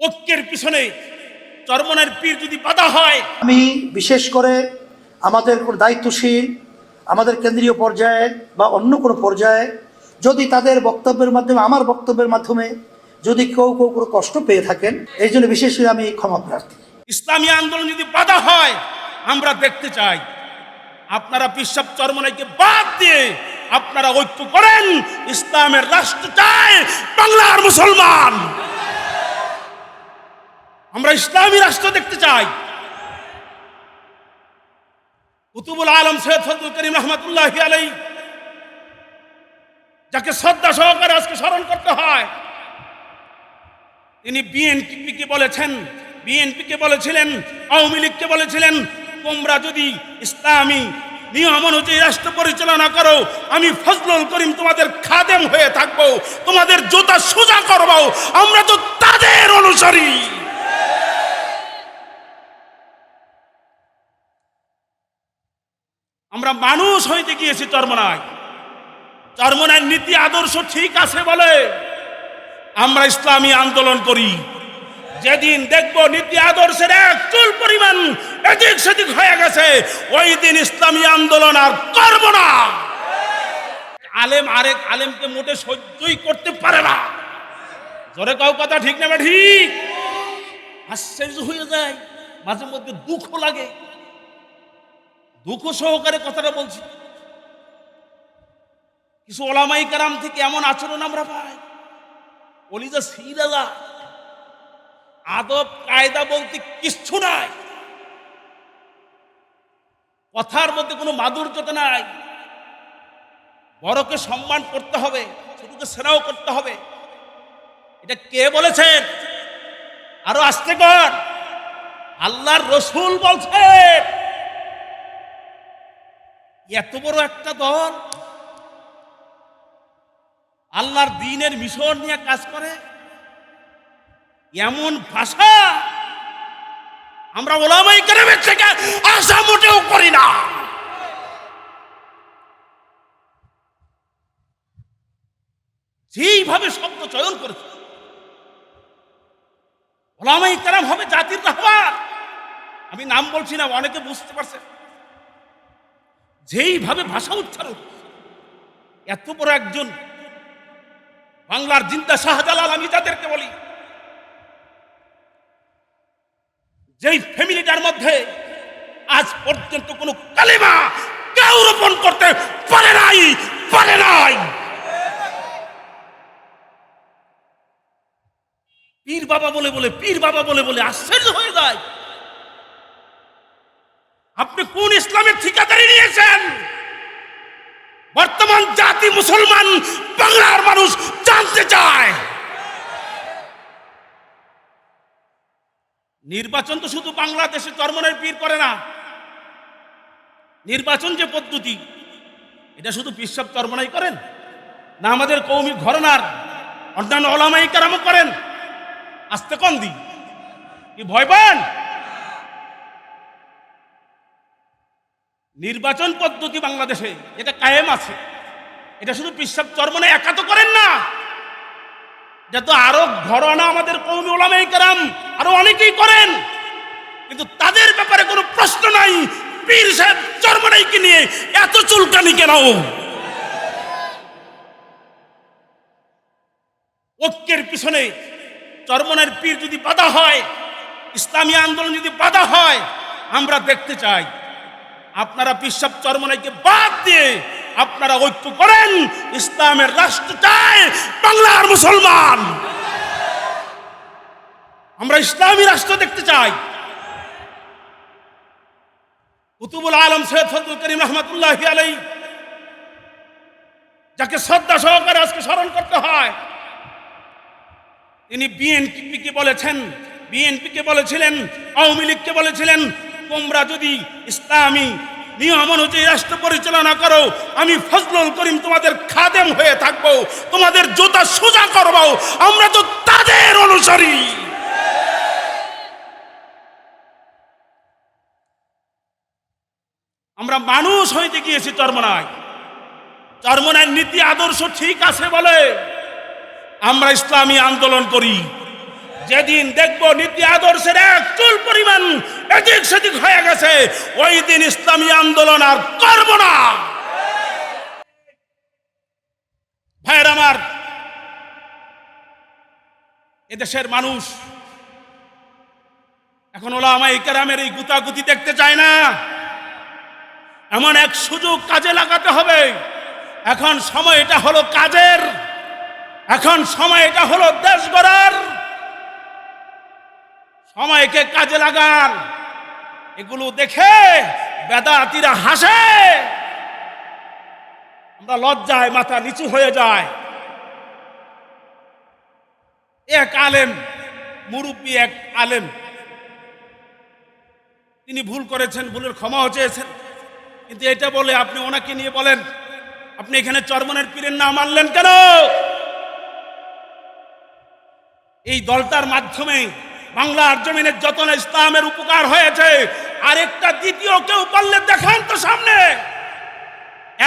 ঐক্যের পিছনে চরমনের পীর যদি বাধা হয়। আমি বিশেষ করে আমাদের কোনো দায়িত্বশীল আমাদের কেন্দ্রীয় পর্যায়ে বা অন্য কোনো পর্যায়ে যদি তাদের বক্তব্যের মাধ্যমে আমার বক্তব্যের মাধ্যমে যদি কেউ কেউ কোনো কষ্ট পেয়ে থাকেন এই জন্য বিশেষ করে আমি ক্ষমা প্রার্থী। ইসলামী আন্দোলন যদি বাধা হয় আমরা দেখতে চাই আপনারা পিসাব চরমনাইকে বাদ দিয়ে আপনারা ঐক্য করেন ইসলামের রাষ্ট্র চায় বাংলার মুসলমান। আমরা ইসলামী রাষ্ট্র দেখতে চাই। কুতুবুল আলম সৈয়দ ফজলুল করিম রহমতুল্লাহ আলাই যাকে শ্রদ্ধা সহকারে আজকে স্মরণ করতে হয়, তিনি বিএনপিকে বলেছেন, বিএনপিকে বলেছিলেন, আওয়ামী লীগকে বলেছিলেন, তোমরা যদি ইসলামী নিয়ম অনুযায়ী রাষ্ট্র পরিচালনা করো, আমি ফজলুল করিম তোমাদের খাদেম হয়ে থাকব, তোমাদের জোতা সোজা করব, আমরা তো তাদের অনুসারী। আমরা মানুষ হইতে গিয়েছি চর্মনায়। চর্মনায় নীতি আদর্শ ঠিক আছে বলে আমরা ইসলামী আন্দোলন করি। যেদিন দেখব নীতি আদর্শের এক চুল পরিমাণ এদিক সেদিক হয়ে গেছে, ওই দিন ইসলামী আন্দোলন আর করব না। আলেম আরেক আলেমকে মোটে সহ্যই করতে পারে না। জোরে কাউ কথা ঠিক না ঠিক? আশ্চর্য হয়ে যায়, মাঝে মধ্যে দুঃখ লাগে। দুঃখ সহকারে কথাটা বলছি। কিছু ওলামাই কারাম থেকে এমন আচরণ আমরা পাই। অলিজা সিরাজা, আদব, কায়দা বলতে কিচ্ছু নাই। কথার মধ্যে কোনো মাধুর্যতা নাই। বড়কে সম্মান করতে হবে, ছোটকে সেরাও করতে হবে। এটা কে বলেছেন? আরও আসতে কর। আল্লাহর রসুল বলছেন। এত বড় একটা দল? আল্লাহর দিনের মিশন নিয়ে কাজ করে? এমন ভাষা আমরা ওলামাই কেরামের থেকে আশা মোটেও করি না। যেইভাবে শব্দ চয়ন করেছে, ওলামাই কেরাম হবে জাতির রাহবার আমি নাম বলছি না, অনেকে বুঝতে পারছে যেইভাবে ভাষা উচ্চারণ, এত বড় একজন বাংলার জিন্দা শাহজালাল আমি যাদেরকে বলি, যেই ফ্যামিলিটার মধ্যে আজ পর্যন্ত কোনো কালিমা কেউ রোপণ করতে পারে নাই পারে নাই। পীর বাবা বলে বলে, পীর বাবা বলে বলে আশ্চর্য হয়ে যায়। আপনি কোন ইসলামের ঠিকাদারি নিয়েছেন। বর্তমান জাতি মুসলমান, বাংলার মানুষ জানতে চায়। নির্বাচন তো শুধু বাংলাদেশে চরমনের পীর করে না। নির্বাচন যে পদ্ধতি, এটা শুধু পিসাব চরমনাই করেন? না আমাদের কৌমি ঘরনার, অন্যান্য ওলামাই কারামও করেন? আসতে কম দি। কি ভয় পান? নির্বাচন পদ্ধতি বাংলাদেশে, এটা কায়েম আছে। এটা শুধু পিসাব চর্মনে একা তো করেন না। এটা তো আরও ঘরোয়ানা আমাদের কৌমি ওলামাই কারাম, আরও অনেকেই করেন। কিন্তু তাদের ব্যাপারে কোনো প্রশ্ন নাই। পীর সাহেব চর্মনাইকে নিয়ে এত চুলকানি কেন? ঐক্যের পিছনে চরমনের পীর যদি বাধা হয়, ইসলামী আন্দোলন যদি বাধা হয়, আমরা দেখতে চাই। আপনারা পিসাব চরমনাইকে বাদ দিয়ে আপনারা ঐক্য করেন, ইসলামের রাষ্ট্র চায় বাংলার মুসলমান। আমরা ইসলামী রাষ্ট্র দেখতে চাই। কুতুবুল আলম সৈয়দ ফজলুল করিম রহমতুল্লাহ আলাই যাকে শ্রদ্ধা সহকারে আজকে স্মরণ করতে হয়, তিনি বিএনপিকে বলেছেন, বিএনপিকে বলেছিলেন, আওয়ামী লীগকে বলেছিলেন তোমরা যদি ইসলামী নিয়ম অনুযায়ী রাষ্ট্র পরিচালনা করো, আমি ফজলুল করিম তোমাদের খাদেম হয়ে থাকব, তোমাদের জুতা সোজা করব, আমরা তো তাদের অনুসারী। আমরা মানুষ হইতে গিয়েছি চর্মনায়। চর্মনায় নীতি আদর্শ ঠিক আছে বলে আমরা ইসলামী আন্দোলন করি। যেদিন দেখব নীতি আদর্শের এক চুল পরিমাণ এদিক সেদিক হয়ে গেছে। ওই দিন ইসলামী আন্দোলন আর করব না। ভাইয়ের আমার, এদেশের মানুষ এখন ওলামা ইকারামের এই গুতাগুতি দেখতে চায় না। এমন এক সুযোগ কাজে লাগাতে হবে। এখন সময় এটা হলো কাজের। এখন সময় এটা হলো দেশ গড়ার। সময়কে কাজে লাগান এগুলো দেখে বেদাতিরা হাসে। আমরা লজ্জায় মাথা নিচু হয়ে যায় এক আলেম, মুরব্বী এক আলেম। তিনি ভুল করেছেন, ভুলের ক্ষমাও চেয়েছেন। কিন্তু এটা বলে আপনি ওনাকে নিয়ে বলেন, আপনি এখানে চরমনের পীরের নাম আনলেন কেন? এই দলটার মাধ্যমে বাংলার জমিনের যত ইসলামের উপকার হয়েছে আরেকটা দ্বিতীয় কেউ পারলে দেখান তো সামনে।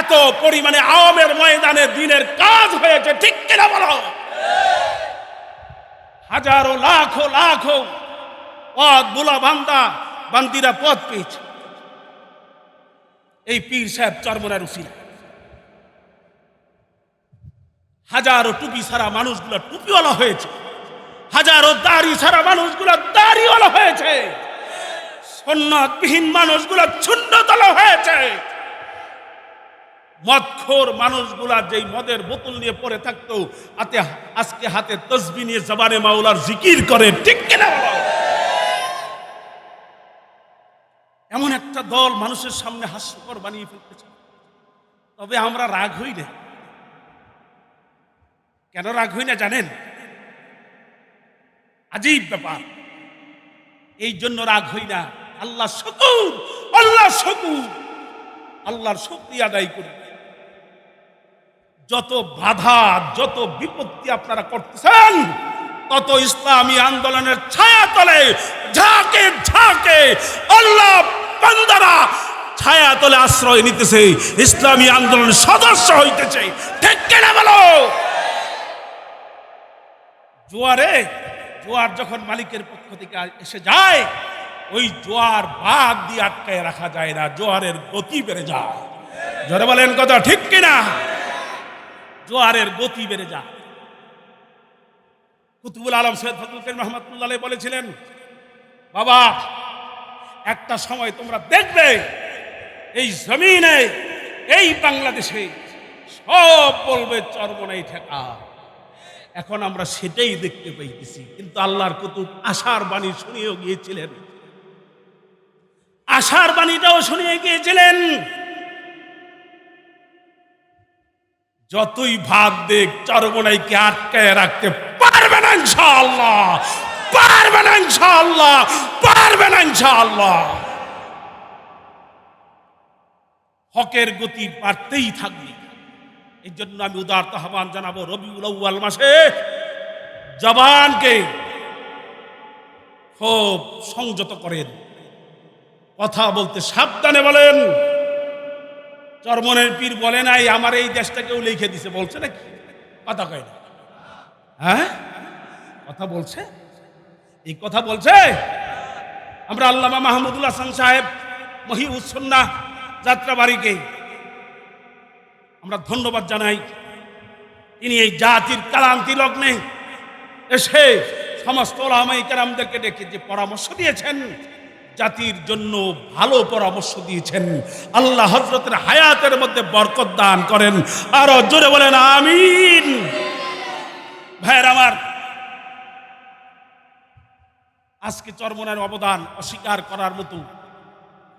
এত পরিমাণে আওয়ামের ময়দানে দিনের কাজ হয়েছে, ঠিক কিনা বলো? হাজারো, লাখো লাখো পথ বুলা বান্দা, বান্দিরা পথ পেয়েছে। এই পীর সাহেব চরমনার উসিলা। হাজারো টুপি সারা মানুষগুলো টুপিওয়ালা হয়েছে। হাজারো দাড়ি সারা মানুষগুলো দাড়িওয়ালা হয়েছে। সন্ন্যতবিহীন মানুষগুলো ছুন্নতলা হয়েছে। মদখোর মানুষগুলা যেই মদের বোতল নিয়ে পড়ে থাকতো আতে আজকে হাতে তসবি নিয়ে জবানে মাওলার জিকির করে, ঠিক কিনা এমন একটা দল মানুষের সামনে হাস্যকর বানিয়ে ফেলতেছে। তবে আমরা রাগ হই না কেন রাগ হই না জানেন? আজীব ব্যাপার। এই জন্য রাগ হই না। আল্লাহ শকুর আল্লাহ শকুর আল্লাহর শক্তি আদায় করি যত বাধা, যত বিপত্তি আপনারা করতেছেন, তত ইসলামী আন্দোলনের ছায়া তলে, ঝাঁকে ঝাঁকে আল্লাহ বান্দারা ছায়া তলে আশ্রয় নিতেছে। ইসলামী আন্দোলনের সদস্য হইতেছে। ঠিক কেনা বলো? জোয়ারে, জোয়ার যখন মালিকের পক্ষ থেকে এসে যায় ওই জোয়ার বাদ দিয়ে আটকায় রাখা যায় না, জোয়ারের গতি বেড়ে যায়। জোরে বলেন কথা ঠিক কিনা? জোয়ারের গতি বেড়ে যায়। কুতুবুল আলম সৈয়দ ফজল করিম রহমতুল্লাহ বলেছিলেন, বাবা, একটা সময় তোমরা দেখবে এই জমিনে, এই বাংলাদেশে সব বলবে চর্মনাই ঠেকা। এখন আমরা সেটাই দেখতে পাইতেছি। কিন্তু আল্লাহর কুতুব আশার বাণী শুনিয়েও গিয়েছিলেন। আশার বাণীটাও শুনিয়ে গিয়েছিলেন। যতই ভাব দেখ, চরমনাইকে আটকায় রাখতে পারবে না ইনশাআল্লাহ। পারবে না ইনশাআল্লাহ। পারবে না ইনশাআল্লাহ। হকের গতি বাড়তেই থাকবে। এই জন্য আমি উদার আহ্বান জানাব রবিউল আউ্বাল মাসে। জবানকে খুব সংযত করেন। কথা বলতে সাবধানে বলেন। চরমনের পীর বলে নাই, আমার এই দেশটা কেউ লিখে দিছে, বলছে নাকি? কথা কয় না। হ্যাঁ? কথা বলছে? এই কথা বলছে? আমরা আল্লামা মাহমুদুল হাসান সাহেব মহিউসন্না যাত্রাবাড়িকে আমরা ধন্যবাদ জানাই। তিনি এই জাতির কালান্তি লগ্নে এসে সমস্ত ওলামাই কেরামদেরকে ডেকে যে পরামর্শ দিয়েছেন জাতির জন্য ভালো পরামর্শ দিয়েছেন। আল্লাহ হজরতের হায়াতের মধ্যে বরকত দান করেন। আরও জোরে বলেন, আমিন। ভাইয়ের আমার, আজকে চরমনের অবদান অস্বীকার করার মতো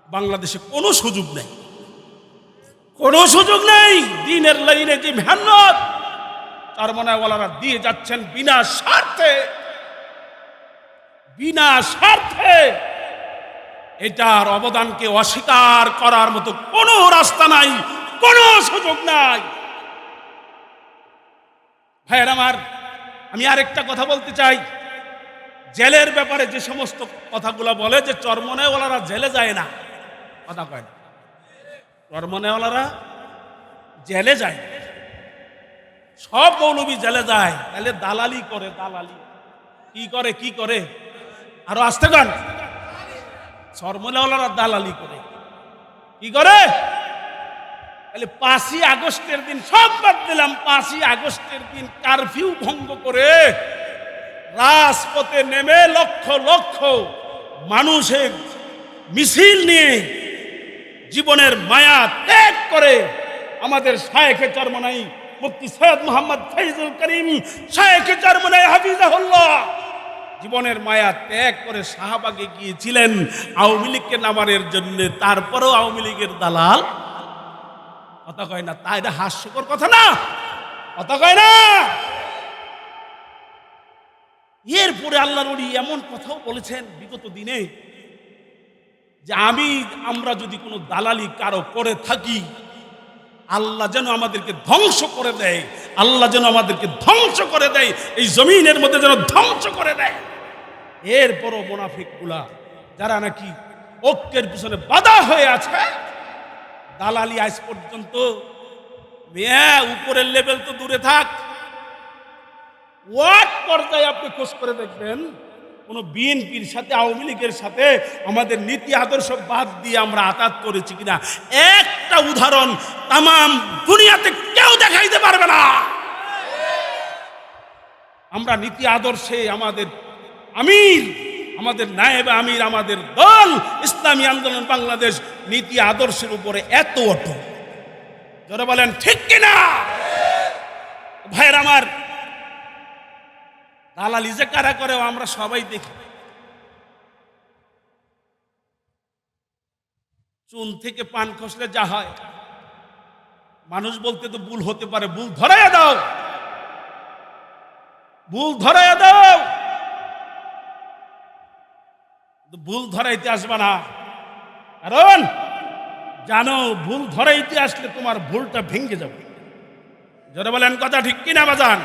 বাংলাদেশে কোনো সুযোগ নেই। কোনো সুযোগ নেই, দিনের লাইনে যে মেহনত, চরমনাওয়ালারা দিয়ে যাচ্ছেন বিনা স্বার্থে। বিনা স্বার্থে। এটার অবদানকে অস্বীকার করার মতো কোনো রাস্তা নাই, কোনো সুযোগ নাই। ভাইয়ের আমার, আমি আরেকটা কথা বলতে চাই। জেলের ব্যাপারে যে সমস্ত কথাগুলো বলে যে চরমনেওয়ালারা জেলে যায় না, কথা কয় না। চরমনেওয়ালারা জেলে যায়। সব মৌলবী জেলে যায়, তাহলে দালালি করে, দালালি। কি করে কি করে? আরও আসতে গান সরমলাওয়ালারা দালালি করে। কি করে? তাহলে পাঁচই আগস্টের দিন সব বাদ দিলাম, পাঁচই আগস্টের দিন কারফিউ ভঙ্গ করে রাজপথে নেমে লক্ষ লক্ষ মানুষের মিছিল নিয়ে জীবনের মায়া ত্যাগ করে আমাদের শায়েখে চরমনাই মুফতি সৈয়দ মোহাম্মদ ফৈজুল করিম, শায়েখে চরমনাই হাফিজাহুল্লাহ। জীবনের মায়া ত্যাগ করে শাহবাগে গিয়েছিলেন আওয়ামী লীগকে নামানোর জন্য। তারপরেও আওয়ামী লীগের দালাল। কথা কয় না, তা এটা হাস্যকর কথা না। কথা কয় না। এরপরে আল্লাহ নবী এমন কথাও বলেছেন বিগত দিনে, যে আমি, আমরা যদি কোনো দালালি কারও করে থাকি, আল্লাহ যেন আমাদেরকে ধ্বংস করে দেয়। আল্লাহ যেন আমাদেরকে ধ্বংস করে দেয়, এই জমিনের মধ্যে যেন ধ্বংস করে দেয়। মোনাফিক মোনাফিকগুলা যারা নাকি ঐক্যের পিছনে বাধা হয়ে আছে, দালালি আজ পর্যন্ত মেয়া, উপরের লেভেল তো দূরে থাক। ওয়ার্ড পর্যায়ে আপনি খোঁজ করে দেখবেন কোন বিএনপির সাথে, আওয়ামী লীগের সাথে আমাদের নীতি আদর্শ বাদ দিয়ে আমরা আতাত করেছি কিনা? একটা উদাহরণ তাম দুনিয়াতে কেউ দেখাইতে পারবে না। আমরা নীতি আদর্শে আমাদের আমির, আমাদের নায়েব আমির, আমাদের দল, ইসলামী আন্দোলন বাংলাদেশ নীতি আদর্শের উপরে এত অটল। যারা বলেন, ঠিক কিনা? ভাইয়ের আমার দালালি যে কারা করে আমরা সবাই দেখি। চুন থেকে পান খসলে যা হয়। মানুষ বলতে তো ভুল হতে পারে, ভুল ধরাইয়া দাও। ভুল ধরাইয়া দাও। ভুল ধরাইতে আসবে না। কারণ জানো, ভুল ধরাইতে আসলে তোমার ভুলটা ভেঙে যাবে। যারা বলেন কথা ঠিক কিনা বাজান?